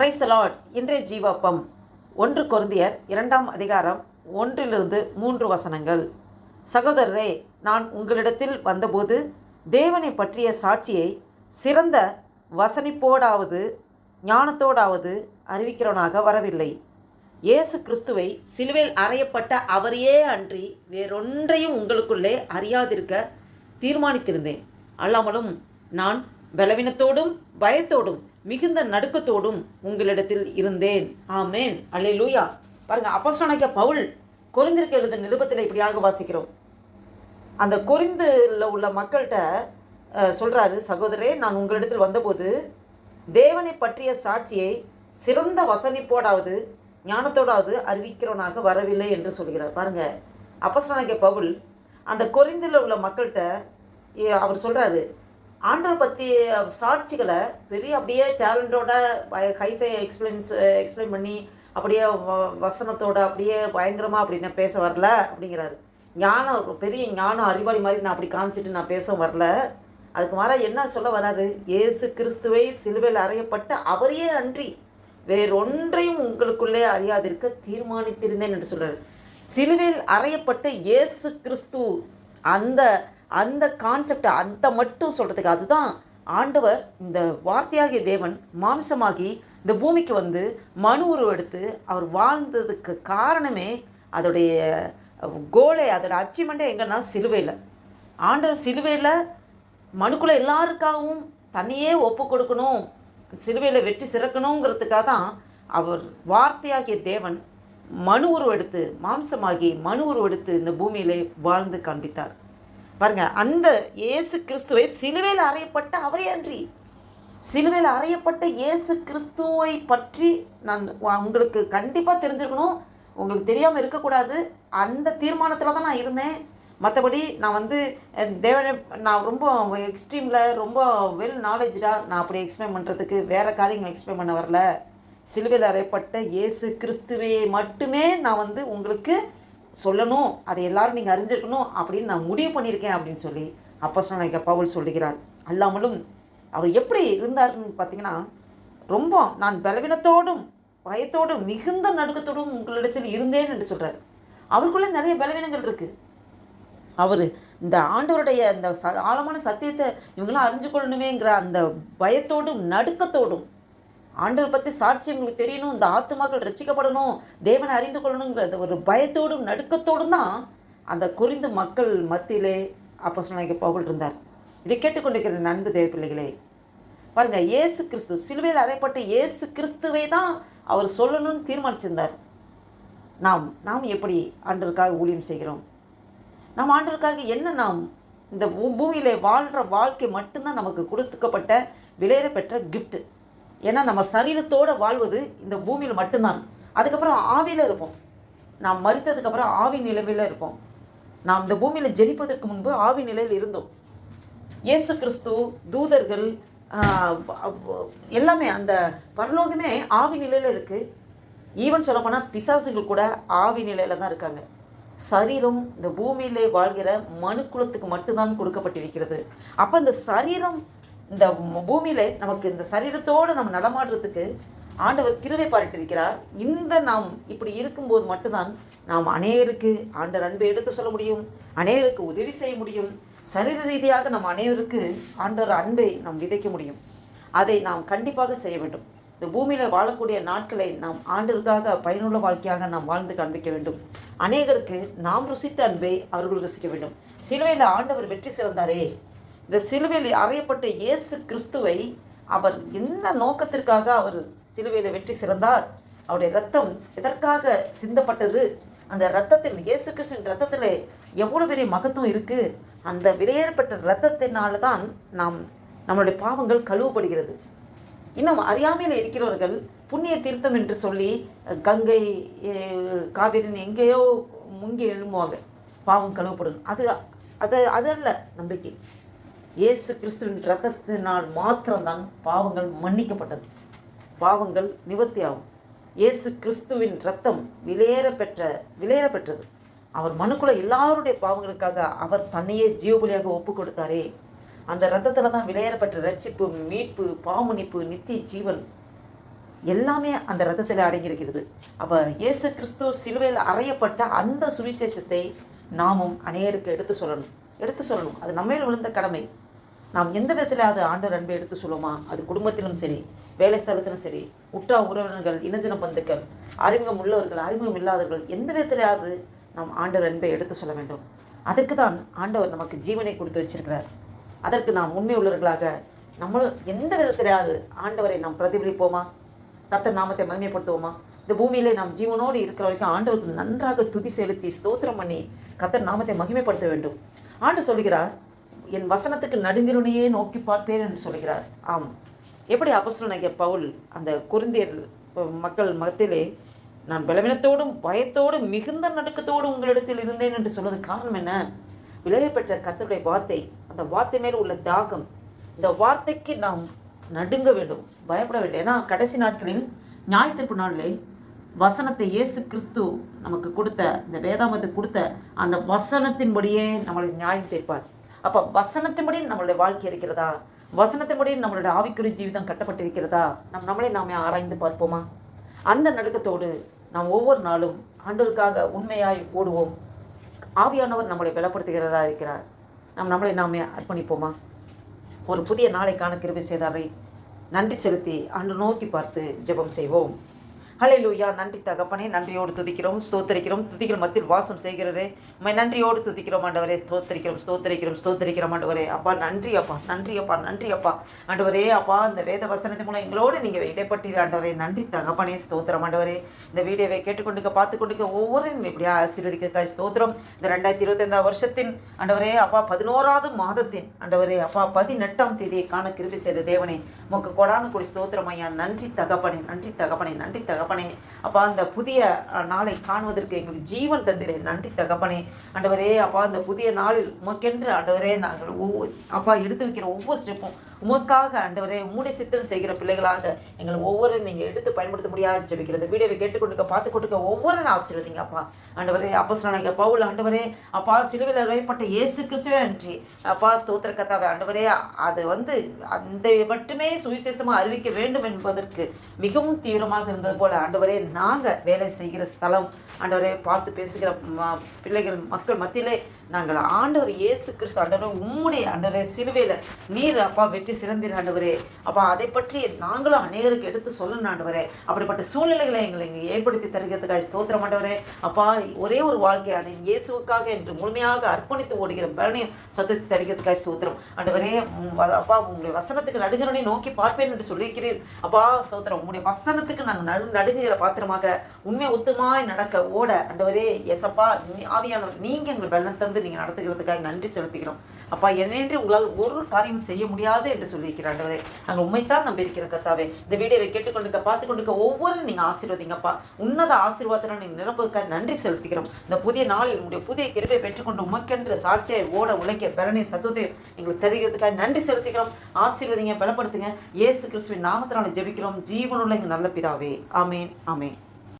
Price Lord இன்றைய ஜீவாப்பம் ஒன்று கொருந்தியர் இரண்டாம் அதிகாரம் ஒன்றிலிருந்து மூன்று வசனங்கள். சகோதரரே நான் உங்களிடத்தில் வந்தபோது தேவனை பற்றிய சாட்சியை சிறந்த வசனிப்போடாவது ஞானத்தோடாவது அறிவிக்கிறவனாக வரவில்லை. இயேசு கிறிஸ்துவை சிலுவையில் அறையப்பட்ட அவரையே அன்றி வேறொன்றையும் உங்களுக்குள்ளே அறியாதிருக்க தீர்மானித்திருந்தேன். அல்லாமலும் நான் பலவீனத்தோடும் பயத்தோடும் மிகுந்த நடுக்கத்தோடும் உங்களிடத்தில் இருந்தேன். ஆமேன். அல்லேலூயா. பாருங்க அப்போஸ்தலனாகிய பவுல் கொரிந்திற்கு எழுத நிருபத்தில் இப்படியாக வாசிக்கிறோம். அந்த கொரிந்தில் உள்ள மக்கள்கிட்ட சொல்கிறாரு சகோதரே நான் உங்களிடத்தில் வந்தபோது தேவனை பற்றிய சாட்சியை சிறந்த வசனிப்போடாவது ஞானத்தோடாவது அறிவிக்கிறவனாக வரவில்லை என்று சொல்கிறார். பாருங்க அப்போஸ்தலனாகிய பவுல் அந்த கொரிந்தில் உள்ள மக்கள்கிட்ட அவர் சொல்கிறாரு ஆண்டவர் பற்றி சாட்சிகளை பெரிய அப்படியே டேலண்டோட ஹைஃபை எக்ஸ்பிளைன்ஸ் எக்ஸ்பிளைன் பண்ணி அப்படியே வ- வசனத்தோட அப்படியே பயங்கரமாக அப்படி நான் பேச வரல அப்படிங்கிறாரு. ஞானம் பெரிய ஞானம் அறிவாளி மாதிரி நான் அப்படி காமிச்சிட்டு நான் பேச வரல. அதுக்கு மாற என்ன சொல்ல வராரு? இயேசு கிறிஸ்துவை சிலுவையில் அறையப்பட்ட அவரையே அன்றி வேறொன்றையும் உங்களுக்குள்ளே அறியாதிருக்க தீர்மானித்திருந்தேன் என்று சொல்கிறார் சிலுவையில் அறையப்பட்ட இயேசு கிறிஸ்து அந்த அந்த கான்செப்ட் அந்த மட்டும் சொல்கிறதுக்கு அதுதான் ஆண்டவர் இந்த வார்த்தையாகிய தேவன் மாம்சமாகி இந்த பூமிக்கு வந்து மனு உருவெடுத்து அவர் வாழ்ந்ததுக்கு காரணமே அதோடைய கோலை அதோட அச்சீவ்மெண்ட்டே எங்கன்னா சிலுவையில். ஆண்டவர் சிலுவையில் மனுக்குள்ளே எல்லாருக்காகவும் தன்னையே ஒப்பு கொடுக்கணும் சிலுவையில் வெற்றி சிறக்கணுங்கிறதுக்காக தான் அவர் வார்த்தையாகிய தேவன் மனு உருவெடுத்து மாம்சமாகி மனு உருவெடுத்து இந்த பூமியிலே வாழ்ந்து காண்பித்தார். பாருங்க அந்த இயேசு கிறிஸ்துவை சிலுவையில் அறையப்பட்ட அவரே அன்றி. சிலுவையில் அறையப்பட்ட இயேசு கிறிஸ்துவை பற்றி நான் உங்களுக்கு கண்டிப்பாக தெரிஞ்சுக்கணும். உங்களுக்கு தெரியாமல் இருக்கக்கூடாது. அந்த தீர்மானத்தில் தான் நான் இருந்தேன். மற்றபடி நான் வந்து அஹ், தேவனை நான் ரொம்ப எக்ஸ்ட்ரீமில் ரொம்ப வெல் நாலேஜாக நான் அப்படி எக்ஸ்பிளைன் பண்ணுறதுக்கு வேறு காரியங்களை எக்ஸ்பிளைன் பண்ண வரல. சிலுவையில் அறையப்பட்ட இயேசு கிறிஸ்துவையை மட்டுமே நான் வந்து உங்களுக்கு சொல்லணும் அதை எல்லாரும் நீங்கள் அறிஞ்சிருக்கணும் அப்படின்னு நான் முடிவு பண்ணியிருக்கேன் அப்படின்னு சொல்லி அப்போ சொன்ன பவுல் சொல்லுகிறார் அல்லாமலும் அவர் எப்படி இருந்தாருன்னு பார்த்தீங்கன்னா ரொம்ப நான் பலவீனத்தோடும் பயத்தோடும் மிகுந்த நடுக்கத்தோடும் உங்களிடத்தில் இருந்தேன் என்று சொல்கிறார் அவருக்குள்ளே நிறைய பலவீனங்கள் இருக்குது அவர் இந்த ஆண்டவருடைய அந்த ச ஆழமான சத்தியத்தை இவங்களாம் அறிஞ்சு கொள்ளணுமேங்கிற அந்த பயத்தோடும் நடுக்கத்தோடும் ஆண்டவர் பற்றி சாட்சி உங்களுக்கு தெரியணும் இந்த ஆத்துமாக்கள் ரட்சிக்கப்படணும் தேவனை அறிந்து கொள்ளணுங்கிற ஒரு பயத்தோடும் நடுக்கத்தோடும் தான் அந்த குறிந்து மக்கள் மத்தியிலே அப்போ சொன்ன பவுல் இருந்தார். இதை கேட்டுக்கொண்டிருக்கிற நண்பு தேவ பிள்ளைகளே பாருங்கள் இயேசு கிறிஸ்து சிலுவையில் அறையப்பட்ட இயேசு கிறிஸ்துவை தான் அவர் சொல்லணும்னு தீர்மானிச்சிருந்தார். நாம் நாம் எப்படி ஆண்டருக்காக ஊழியம் செய்கிறோம்? நாம் ஆண்டருக்காக என்ன நாம் இந்த பூமியில் வாழ்கிற வாழ்க்கை மட்டும்தான் நமக்கு கொடுத்துக்கப்பட்ட விலையிற பெற்ற கிஃப்ட்டு ஏன்னா நம்ம சரீரத்தோடு வாழ்வது இந்த பூமியில் மட்டும்தான். அதுக்கப்புறம் ஆவியில் இருப்போம். நாம் மறித்ததுக்கப்புறம் ஆவி நிலவில் இருப்போம். நாம் இந்த பூமியில் ஜெனிப்பதற்கு முன்பு ஆவி நிலையில் இருந்தோம். இயேசு கிறிஸ்து தூதர்கள் எல்லாமே அந்த பரலோகமே ஆவி நிலையில் இருக்குது ஈவன் சொல்லப்போனால் பிசாசுகள் கூட ஆவி நிலையில் தான் இருக்காங்க. சரீரம் இந்த பூமியிலே வாழ்கிற மனுக்குலத்துக்கு மட்டும்தான் கொடுக்கப்பட்டிருக்கிறது. அப்போ இந்த சரீரம் இந்த பூமியில் நமக்கு இந்த சரீரத்தோடு நம்ம நடமாடுறதுக்கு ஆண்டவர் கிருவை பாரிட்டிருக்கிறார் இந்த நாம் இப்படி இருக்கும்போது மட்டும்தான் நாம் அநேகருக்கு ஆண்டர் அன்பை எடுத்து சொல்ல முடியும் அநேகருக்கு உதவி செய்ய முடியும். சரீர ரீதியாக நம் அனைவருக்கு ஆண்டவர் அன்பை நாம் விதைக்க முடியும். அதை நாம் கண்டிப்பாக செய்ய வேண்டும். இந்த பூமியில் வாழக்கூடிய நாட்களை நாம் ஆண்டிற்காக பயனுள்ள வாழ்க்கையாக நாம் வாழ்ந்து காண்பிக்க வேண்டும். அநேகருக்கு நாம் ருசித்த அன்பை அவர்கள் ருசிக்க வேண்டும். சிலுவையில் ஆண்டவர் வெற்றி சிறந்தாரே. இந்த சிலுவையில் அறையப்பட்ட இயேசு கிறிஸ்துவை அவர் எந்த நோக்கத்திற்காக அவர் சிலுவையில் வெற்றி சிறந்தார்? அவருடைய ரத்தம் எதற்காக சிந்தப்பட்டது? அந்த ரத்தத்தில் இயேசு கிறிஸ்துவின் ரத்தத்தில் எவ்வளோ பெரிய மகத்துவம் இருக்குது அந்த விலையேறப்பட்ட ரத்தத்தினால தான் நாம் நம்மளுடைய பாவங்கள் கழுவப்படுகிறது. இன்னும் அறியாமையில் இருக்கிறவர்கள் புண்ணிய தீர்த்தம் என்று சொல்லி கங்கை காவிரின்னு எங்கேயோ முங்கி எழும்புவாங்க. பாவம் கழுவப்படும். அது அது அதல்ல நம்பிக்கை. இயேசு கிறிஸ்துவின் ரத்தத்தினால் மாத்திரம்தான் பாவங்கள் மன்னிக்கப்பட்டது. பாவங்கள் நிவர்த்தியாகும். இயேசு கிறிஸ்துவின் ரத்தம் விலையேற பெற்ற விலையேற பெற்றது. அவர் மனுக்குள்ள எல்லாருடைய பாவங்களுக்காக அவர் தன்னையே ஜீவபலியாக ஒப்பு கொடுத்தாரே அந்த ரத்தத்தில் தான் விலையேறப்பட்ட ரட்சிப்பு மீட்பு பாவமன்னிப்பு நித்திய ஜீவன் எல்லாமே அந்த ரத்தத்தில் அடங்கியிருக்கிறது. அப்போ இயேசு கிறிஸ்து சிலுவையில் அறையப்பட்ட அந்த சுவிசேஷத்தை நாமும் அநேருக்கு எடுத்து சொல்லணும். எடுத்து சொல்லணும். அது நம்மேல் விழுந்த கடமை. நாம் எந்த விதத்தில் அது ஆண்டவர் அன்பை எடுத்து சொல்லுவோமா அது குடும்பத்திலும் சரி வேலை ஸ்தலத்திலும் சரி உற்றா உறவினர்கள் இனஜன பந்துக்கள் அறிமுகம் உள்ளவர்கள் அறிமுகம் இல்லாதவர்கள் எந்த விதத்திலாவது நாம் ஆண்டவர் அன்பை எடுத்து சொல்ல வேண்டும்? அதற்கு தான் ஆண்டவர் நமக்கு ஜீவனை கொடுத்து வச்சிருக்கிறார். அதற்கு நாம் உண்மை உள்ளவர்களாக நம்ம எந்த விதத்திலாவது ஆண்டவரை நாம் பிரதிபலிப்போமா? கர்த்தர் நாமத்தை மகிமைப்படுத்துவோமா? இந்த பூமியிலே நாம் ஜீவனோடு இருக்கிற வரைக்கும் ஆண்டவருக்கு நன்றாக துதி செலுத்தி ஸ்தோத்திரம் பண்ணி கத்தர் நாமத்தை மகிமைப்படுத்த வேண்டும். ஆண்டு சொல்கிறார் என் வசனத்துக்கு நடுங்கிருனையே நோக்கி பார்ப்பேன் என்று சொல்கிறார் ஆம். எப்படி அப்போஸ்தலனாகிய பவுல் அந்த குருந்தியர் மக்கள் மகத்திலே நான் பலவீனத்தோடும் பயத்தோடும் மிகுந்த நடுக்கத்தோடும் உங்களிடத்தில் இருந்தேன் என்று சொல்வது காரணம் என்ன? விலகி பெற்ற கத்தருடைய வார்த்தை அந்த வார்த்தை மேல் உள்ள தாகம் இந்த வார்த்தைக்கு நாம் நடுங்க வேண்டும் பயப்பட வேண்டும். ஏன்னா கடைசி நாட்களில் ஞாயிற்றுப்பு நாளிலே வசனத்தை இயேசு கிறிஸ்து நமக்கு கொடுத்த இந்த வேதாமத்தை கொடுத்த அந்த வசனத்தின்படியே நம்மளை நியாயம் தீர்ப்பார். அப்போ வசனத்தின்படி நம்மளுடைய வாழ்க்கை இருக்கிறதா? வசனத்தின்படி நம்மளுடைய ஆவிக்குறி ஜீவிதம் கட்டப்பட்டிருக்கிறதா? நம் நம்மளை நாமே ஆராய்ந்து பார்ப்போமா? அந்த நடுக்கத்தோடு நாம் ஒவ்வொரு நாளும் ஆண்டவருக்காக உண்மையாய் ஓடுவோம். ஆவியானவர் நம்மளை பலப்படுத்துகிறதா இருக்கிறார். நம் நம்மளை நாமே அர்ப்பணிப்போமா? ஒரு புதிய நாளைக்கான கிருபை செய்தாரை. நன்றி செலுத்தி அன்று நோக்கி பார்த்து ஜெபம் செய்வோம். ஹalleluya. நன்றி தகப்பனே நன்றியோடு துதிக்கிறோம் ஸ்தோத்தரிக்கிறோம். துதிக்கிற மத்தியில் வாசம் செய்கிறதே. உண்மை நன்றியோடு துதிக்கிறோம் ஆண்டவரே. ஸ்தோத்தரிக்கிறோம் ஸ்தோத்தரிக்கிறோம் ஸ்தோத்தரிக்கிறோம் ஆண்டவரே. அப்பா நன்றி அப்பா நன்றி அப்பா நன்றி அப்பா. ஆண்டவரே அப்பா இந்த வேத வசனத்தின் மூலம் எங்களோடு நீங்கள் இடைப்பட்டீர் ஆண்டவரே. நன்றி தகப்பனே ஸ்தோத்திரம் ஆண்டவரே. இந்த வீடியோவை கேட்டுக்கொண்டுக்க பார்த்து கொண்டுக்க ஒவ்வொரு இப்படியா ஆசீர்வதிக்க ஸ்தோத்திரம். இந்த ரெண்டாயிரத்தி இருபத்தைந்தாம் வருஷத்தின் ஆண்டவரே அப்பா பதினோராவது மாதத்தின் ஆண்டவரே அப்பா பதினெட்டாம் தேதியை காண கிருபி செய்த தேவனே. உமக்கு கொடானு குடி ஸ்தோத்திரம் ஐயா. நன்றி தகப்பனே நன்றி தகப்பனே நன்றி தகப்பனே. அப்பா அந்த புதிய நாளை காணுவதற்கு எங்களுக்கு ஜீவன் தந்திரே நன்றி தகப்பனே. ஆண்டவரே அப்பா அந்த புதிய நாளில் உமக்கென்று ஆண்டவரே நாங்கள் ஒவ்வொரு அப்பா எடுத்து வைக்கிற ஒவ்வொரு ஸ்டெப்பும் உமக்காக ஆண்டவரே உம்முடைய சித்தம் செய்கிற பிள்ளைகளாக எங்களை ஒவ்வொரு நீங்கள் எடுத்து பயன்படுத்த முடியாது ஜெபிக்கிறது வீடியோவை கேட்டுக்கொண்டுக்க பார்த்து கொண்டுக்க ஒவ்வொரு ஆசீர்வதிங்க அப்பா. ஆண்டவரே அப்போ சொன்னாங்க பவுல் ஆண்டவரே அப்பா சிலுவையில் அறையப்பட்ட இயேசு கிறிஸ்துவே அன்றி. அப்பா ஸ்தோத்திர கத்தாவை ஆண்டவரே அது வந்து அந்த மட்டுமே சுவிசேஷமாக அறிவிக்க வேண்டும் என்பதற்கு மிகவும் தீவிரமாக இருந்தது போல ஆண்டவரே நாங்கள் வேலை செய்கிற ஸ்தலம். ஆண்டவரே பார்த்து பேசுகிற பிள்ளைகள் மக்கள் மத்தியிலே நாங்கள் ஆண்டவர் இயேசு கிறிஸ்து ஆண்டவரே உம்முடைய ஆண்டவரே சிலுவையில் நீர் அப்பா வெற்றி சிறந்தீர் ஆண்டவரே. அப்பா அதை பற்றி நாங்களும் அநேகருக்கு எடுத்து சொல்லணும் ஆண்டவரே. அப்படிப்பட்ட சூழ்நிலைகளை எங்களை இங்கே ஏற்படுத்தி தருகிறதுக்காக ஸ்தோத்திரம் ஆண்டவரே. அப்பா ஒரே ஒரு வாழ்க்கை அதை இயேசுவுக்காக என்று முழுமையாக அர்ப்பணித்து ஓடுகிற பலனையும் சத்தத்தை தருகிறதுக்காக ஸ்தோத்திரம். ஆண்டவரே அப்பா உங்களுடைய வசனத்துக்கு நடுகிறனை நோக்கி பார்ப்பேன் என்று சொல்லியிருக்கிறீர். அப்பா ஸ்தோத்திரம். உங்களுடைய வசனத்துக்கு நாங்கள் நடு நடுங்குகிற பாத்திரமாக உண்மை ஒத்துமாய் நடக்க ஓட ஆண்டவரே எசப்பா நீ- ஆவியானவர் நீங்கள் எங்கள் வெள்ளம் தந்து வந்து நீங்கள் நடத்துகிறதுக்காக நன்றி செலுத்துகிறோம். அப்பா என்னென்று உங்களால் ஒரு காரியம் செய்ய முடியாது என்று சொல்லியிருக்கிறார் ஆண்டவரே. நாங்கள் உண்மைத்தான் நம்பியிருக்கிற கத்தாவே இந்த வீடியோவை கேட்டுக்கொண்டுக்க பார்த்து கொண்டுக்க ஒவ்வொரு நீங்கள் ஆசீர்வதிங்கப்பா. உன்னத ஆசீர்வாதத்தில் நீங்கள் நிரப்புவதற்காக நன்றி செலுத்துகிறோம். இந்த புதிய நாளில் உங்களுடைய புதிய கிருபை பெற்றுக்கொண்டு உமக்கென்று சாட்சியை ஓட உழைக்க பலனை சத்துவத்தை எங்களுக்கு தருகிறதுக்காக நன்றி செலுத்துகிறோம். ஆசீர்வதிங்க பலப்படுத்துங்க. இயேசு கிறிஸ்துவின் நாமத்தினால ஜெபிக்கிறோம். ஜீவனுள்ள எங்கள் நல்ல பிதாவே. ஆமேன் ஆமேன்.